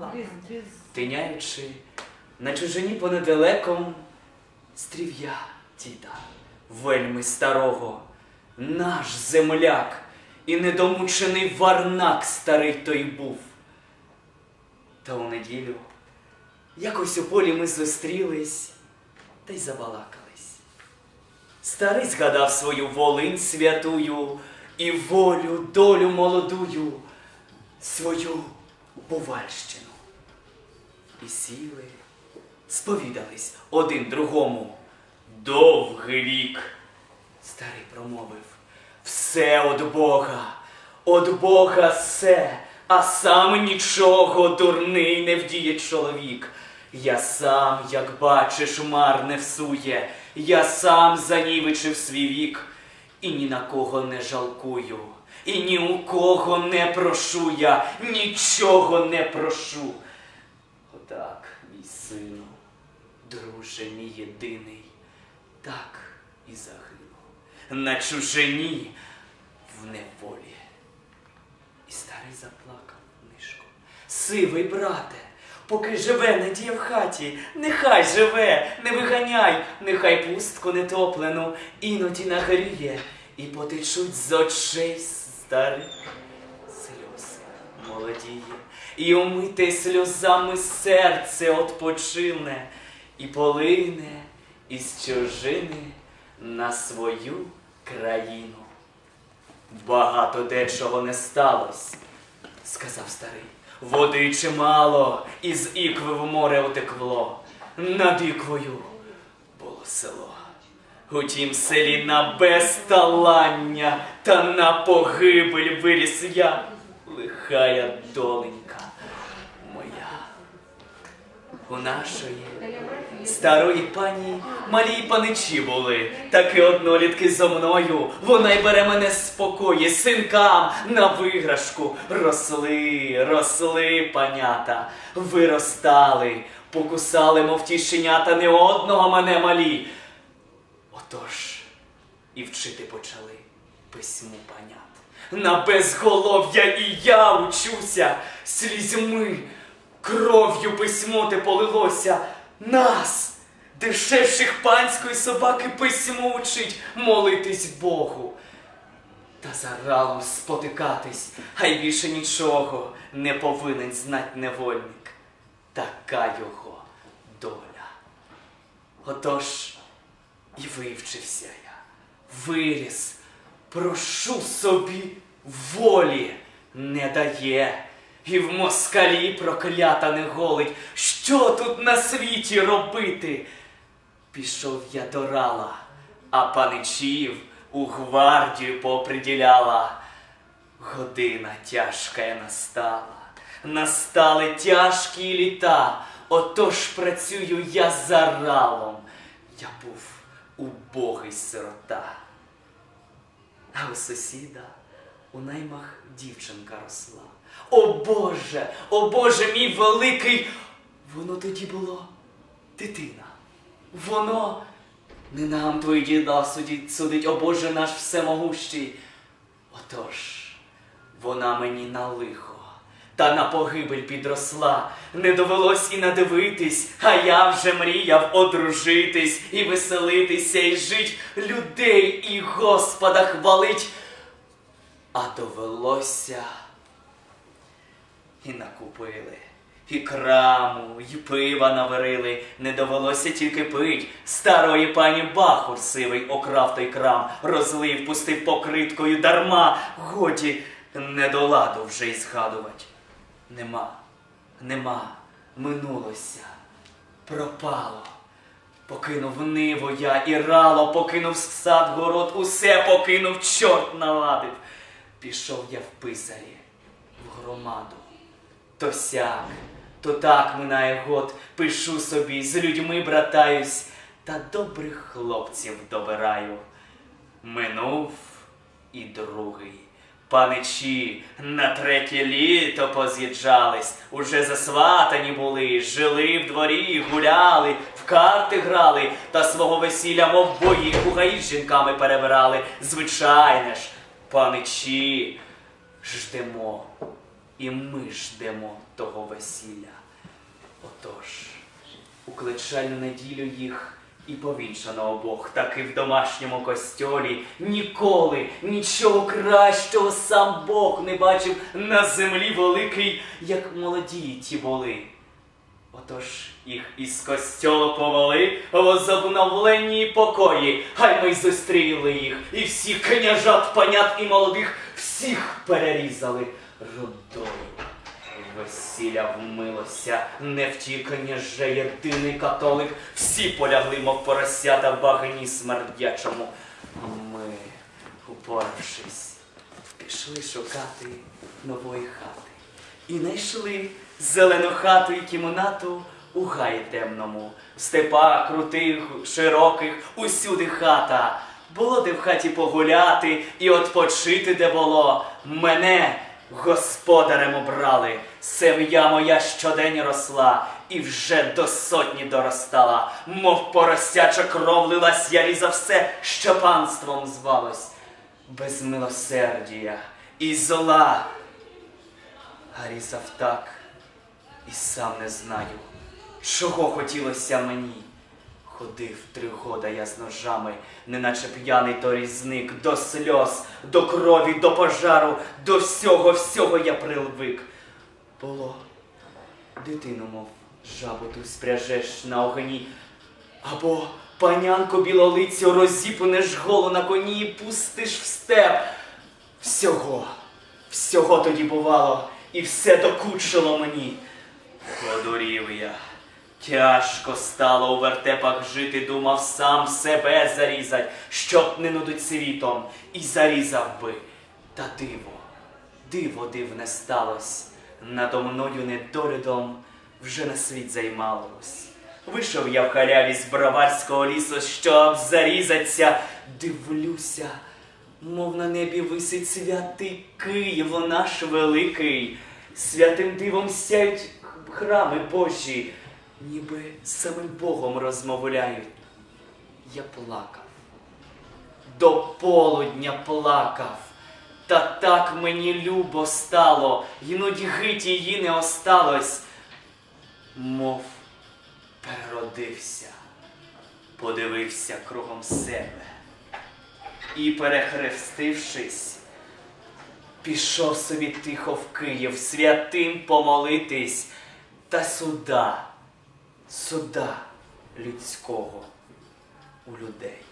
ладно. Без, без... Тиняючи на чужині понедалеком, стрів я діда, вельми старого, наш земляк і недомучений варнак старий той був. Та у неділю якось у полі ми зустрілись та й забалакались. Старий згадав свою волинь святую і волю, долю молодую, свою бувальщину. І сіли, сповідались один другому. Довгий вік. Старий промовив. Все од Бога, од Бога все, а сам нічого дурний не вдіє чоловік. Я сам, як бачиш, марне всує, я сам занівичив свій вік, і ні на кого не жалкую, і ні у кого не прошу я, нічого не прошу. Отак, мій сину, друже мій єдиний, так і загинув. На чужині в неволі. І старий заплакав нишком. Сивий брате, поки живе надія в хаті, нехай живе, не виганяй, нехай пустку нетоплену іноді нагріє, і потечуть з очей старих молодіє, і умите сльозами серце отпочине, і полине із чужини на свою країну. Багато дечого не сталось, сказав старий. Води чимало, із ікви в море утекло. Над іквою було село. У тім селі на безталання та на погибель виріс я, лихая доленька моя. У нашої старої пані малі паничі були, таки однолітки зо мною. Вона й бере мене спокої, синкам на виграшку. Росли, росли панята, виростали, покусали, мов ті щенята, не одного мене малі. Отож і вчити почали письму панят. На безголов'я і я учуся, слізьми, кров'ю письмо те полилося. Нас, дешевших панської собаки, письмо учить молитись Богу. Та за ралом спотикатись, а й більше нічого не повинен знать невольник. Така його доля. Отож і вивчився я, виріс, прошу собі волі не дає. І в москалі проклята не голить. Що тут на світі робити? Пішов я до рала, а паничів у гвардію поприділяла. Година тяжка настала, настали тяжкі літа, отож працюю я за ралом. Я був убогий сирота. А у сусіда у наймах дівчинка росла. О Боже, о Боже мій великий! Воно тоді було дитина. Воно не нам твої діда судить, судить, о Боже наш всемогущий. Отож, вона мені на лихо. Та на погибель підросла, не довелось і надивитись, а я вже мріяв одружитись і веселитися, і жить людей і Господа хвалить. А довелося і накупили, і краму, і пива наварили, не довелося тільки пить. Старої пані бахур сивий окрав той крам, розлив, пустив покриткою дарма. Годі не до ладу вже й згадувать. Нема, нема, минулося, пропало. Покинув ниву я і рало, покинув сад, город, усе покинув, чорт наладив. Пішов я в писарі, в громаду. То сяк, то так минає год, пишу собі, з людьми братаюсь, та добрих хлопців добираю. Минув і другий. Паничі на третє літо поз'їжджались, уже засватані були, жили в дворі, гуляли, в карти грали, та свого весілля, мов бої, у з жінками перебирали. Звичайне ж, паничі, ждемо, і ми ждемо того весілля. Отож, у кличальну неділю їх і повінчано обох, так і в домашньому костьолі ніколи нічого кращого сам Бог не бачив на землі великий, як молоді ті були. Отож їх із костьолу повели в озобновленні покої, хай ми й зустріли їх, і всіх княжат, панят і молодих, всіх перерізали рудою. Весілля вмилося, не втік же єдиний католик, всі полягли, мов поросята в багні смердячому. Ми, упоравшись, пішли шукати нової хати. І знайшли зелену хату і кімнату у гаї темному, в степах крутих, широких, усюди хата. Було де в хаті погуляти і отпочити де було. Мене господарем обрали, сім'я моя щодень росла і вже до сотні доростала, мов поросяча кров лилась, я різав все, що панством звалось, без милосердія і зола. А різав так, і сам не знаю, чого хотілося мені. Ходив три года я з ножами, неначе п'яний торізник, до сльоз, до крові, до пожару, до всього, всього я прилвик. Було, дитину, мов жабу ту спряжеш на огні, або панянку білолицю розіпнеш голу на коні і пустиш в степ. Всього, всього тоді бувало, і все докучило мені. Подурів я. Тяжко стало у вертепах жити, думав сам себе зарізать, щоб не нудить світом, і зарізав би. Та диво, диво дивне сталось. Надо мною недолюдом вже на світ займалось. Вийшов я в халяві з броварського лісу, щоб зарізаться, дивлюся, мов на небі висить святий Київ наш великий. Святим дивом сяють храми Божі, ніби з самим Богом розмовляють. Я плакав, до полудня плакав, та так мені любо стало, й нудьги тії не осталось, мов переродився, подивився кругом себе. І, перехрестившись, пішов собі тихо в Київ святим помолитись. Та суда, суда людського у людей.